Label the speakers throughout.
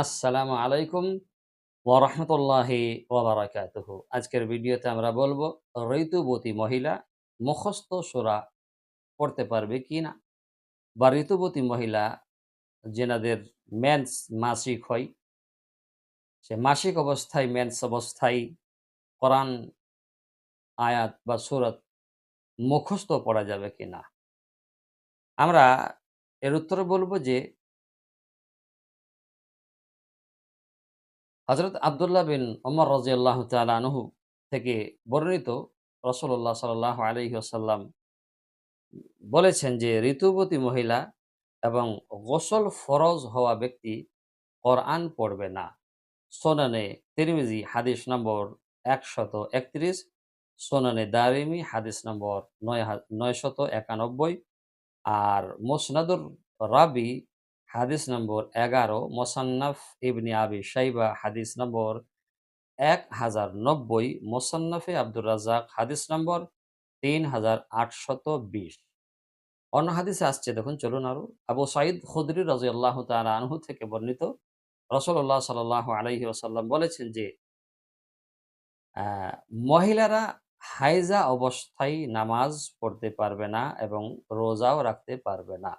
Speaker 1: আসসালামু আলাইকুম ওরহমতুল্লাহি ওবরাকাতুহ আজকের ভিডিওতে আমরা বলব, ঋতুবতী মহিলা মুখস্থ সুরা পড়তে পারবে কি না? বা ঋতুবতী মহিলা যেনাদের মেন্স মাসিক হয়, সে মাসিক অবস্থায়, মেন্স অবস্থায় কোরআন আয়াত বা সুরত মুখস্থ পড়া যাবে কি না? আমরা এর উত্তরে বলব যে হজরত আবদুল্লাহ বিন ওমর রাজিয়াল্লাহ তালানহু থেকে বর্ণিত রসল্লাহ সাল্লাহ আলহি আসাল্লাম বলেছেন যে ঋতুবতী মহিলা এবং গোসল ফরজ হওয়া ব্যক্তি কোরআন পড়বে না। সোনানে তিরমিজি হাদিস নম্বর একশত একত্রিশ, সোনানে দারিমি হাদিস নম্বর নয় নয়শত একানব্বই, আর মোসনাদুর রাবি হাদিস নম্বর এগারো, মোসান্নাফ ইবনি আবি সাইবা হাদিস নম্বর এক হাজার নব্বই, মোসান্নফে আব্দুর রাজাক হাদিস নম্বর তিন হাজার আটশত বিশ। অন্য হাদিসে আসছে, দেখুন, চলুন আরও। আবু সাইদ খুদরি রাজু আল্লাহ আনহু থেকে বর্ণিত রসল্লাহ সাল আলহি আসাল্লাম বলেছেন যে মহিলারা হাইজা অবস্থায় নামাজ পড়তে পারবে না এবং রোজাও রাখতে পারবে না।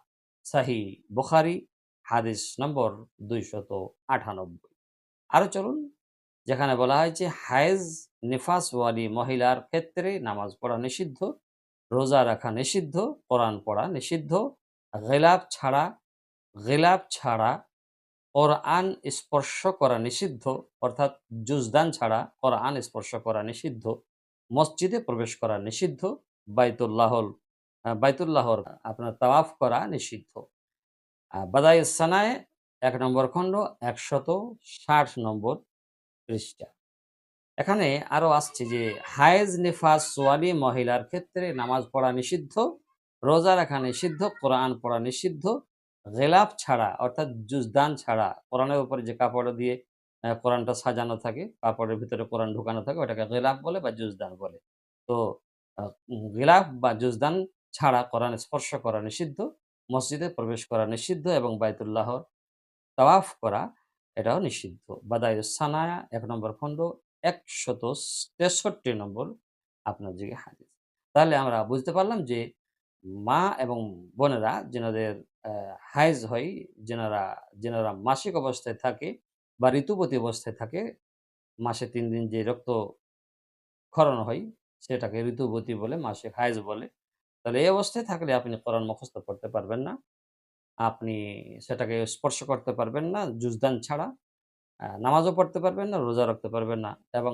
Speaker 1: সাহি বুখারি হাদিস নম্বর দুইশত আটানব্বই। আরও চলুন, যেখানে বলা হয়েছে হায়েজ নিফাসওয়ালি মহিলার ক্ষেত্রে নামাজ পড়া নিষিদ্ধ, রোজা রাখা নিষিদ্ধ, কোরআন পড়া নিষিদ্ধ, গেলাপ ছাড়া গেলাপ ছাড়া, কোরআন স্পর্শ করা নিষিদ্ধ, অর্থাৎ জুজদান ছাড়া কোরআন স্পর্শ করা নিষিদ্ধ, মসজিদে প্রবেশ করা নিষিদ্ধ বাইতুল্লাহল বাইতুল্লাহর আপনার তাওয়াফ করা নিষিদ্ধ। বাদাই সানায় এক নম্বর খণ্ড, একশত ষাট নম্বর পৃষ্ঠা। এখানে আরও আসছে যে, হায়েজ নিফাস সোয়ালি মহিলার ক্ষেত্রে নামাজ পড়া নিষিদ্ধ, রোজা রাখা নিষিদ্ধ, কোরআন পড়া নিষিদ্ধ, গেলাপ ছাড়া অর্থাৎ জুজদান ছাড়া কোরআনের উপরে যে কাপড় দিয়ে কোরআনটা সাজানো থাকে, কাপড়ের ভিতরে কোরআন ঢুকানো থাকে, ওটাকে গেলাপ বলে বা জুজদান বলে। তো গেলাপ বা জুজদান ছাড়া কোরআন স্পর্শ করা নিষিদ্ধ মসজিদে প্রবেশ করা নিষিদ্ধ এবং বাইতুল্লাহর তাওয়াফ করা এটাও নিষিদ্ধ। বাদায় সানায়া এক নম্বর খণ্ড, একশত তেষট্টি নম্বর আপনার দিকে হাদিস। তাহলে আমরা বুঝতে পারলাম যে মা এবং বোনেরা যেনাদের হাইজ হয়, যেনারা যেনারা মাসিক অবস্থায় থাকে বা ঋতুপতি অবস্থায় থাকে, মাসে তিন দিন যে রক্ত ক্ষরণ হয়, সেটাকে ঋতুবতী বলে মাসিক হাইজ বলে। তাহলে এই অবস্থায় থাকলে আপনি কোরআন মুখস্থ করতে পারবেন না। আপনি সেটাকে স্পর্শ করতে পারবেন না জুজদান ছাড়া। নামাজও পড়তে পারবেন না, রোজা রাখতে পারবেন না এবং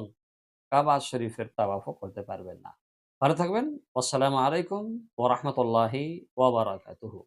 Speaker 1: কাবা শরীফের তাওয়াফও করতে পারবেন না। ভালো থাকবেন। আসসালামু আলাইকুম ওরহমতুল্লাহি ওবরাকাতুহু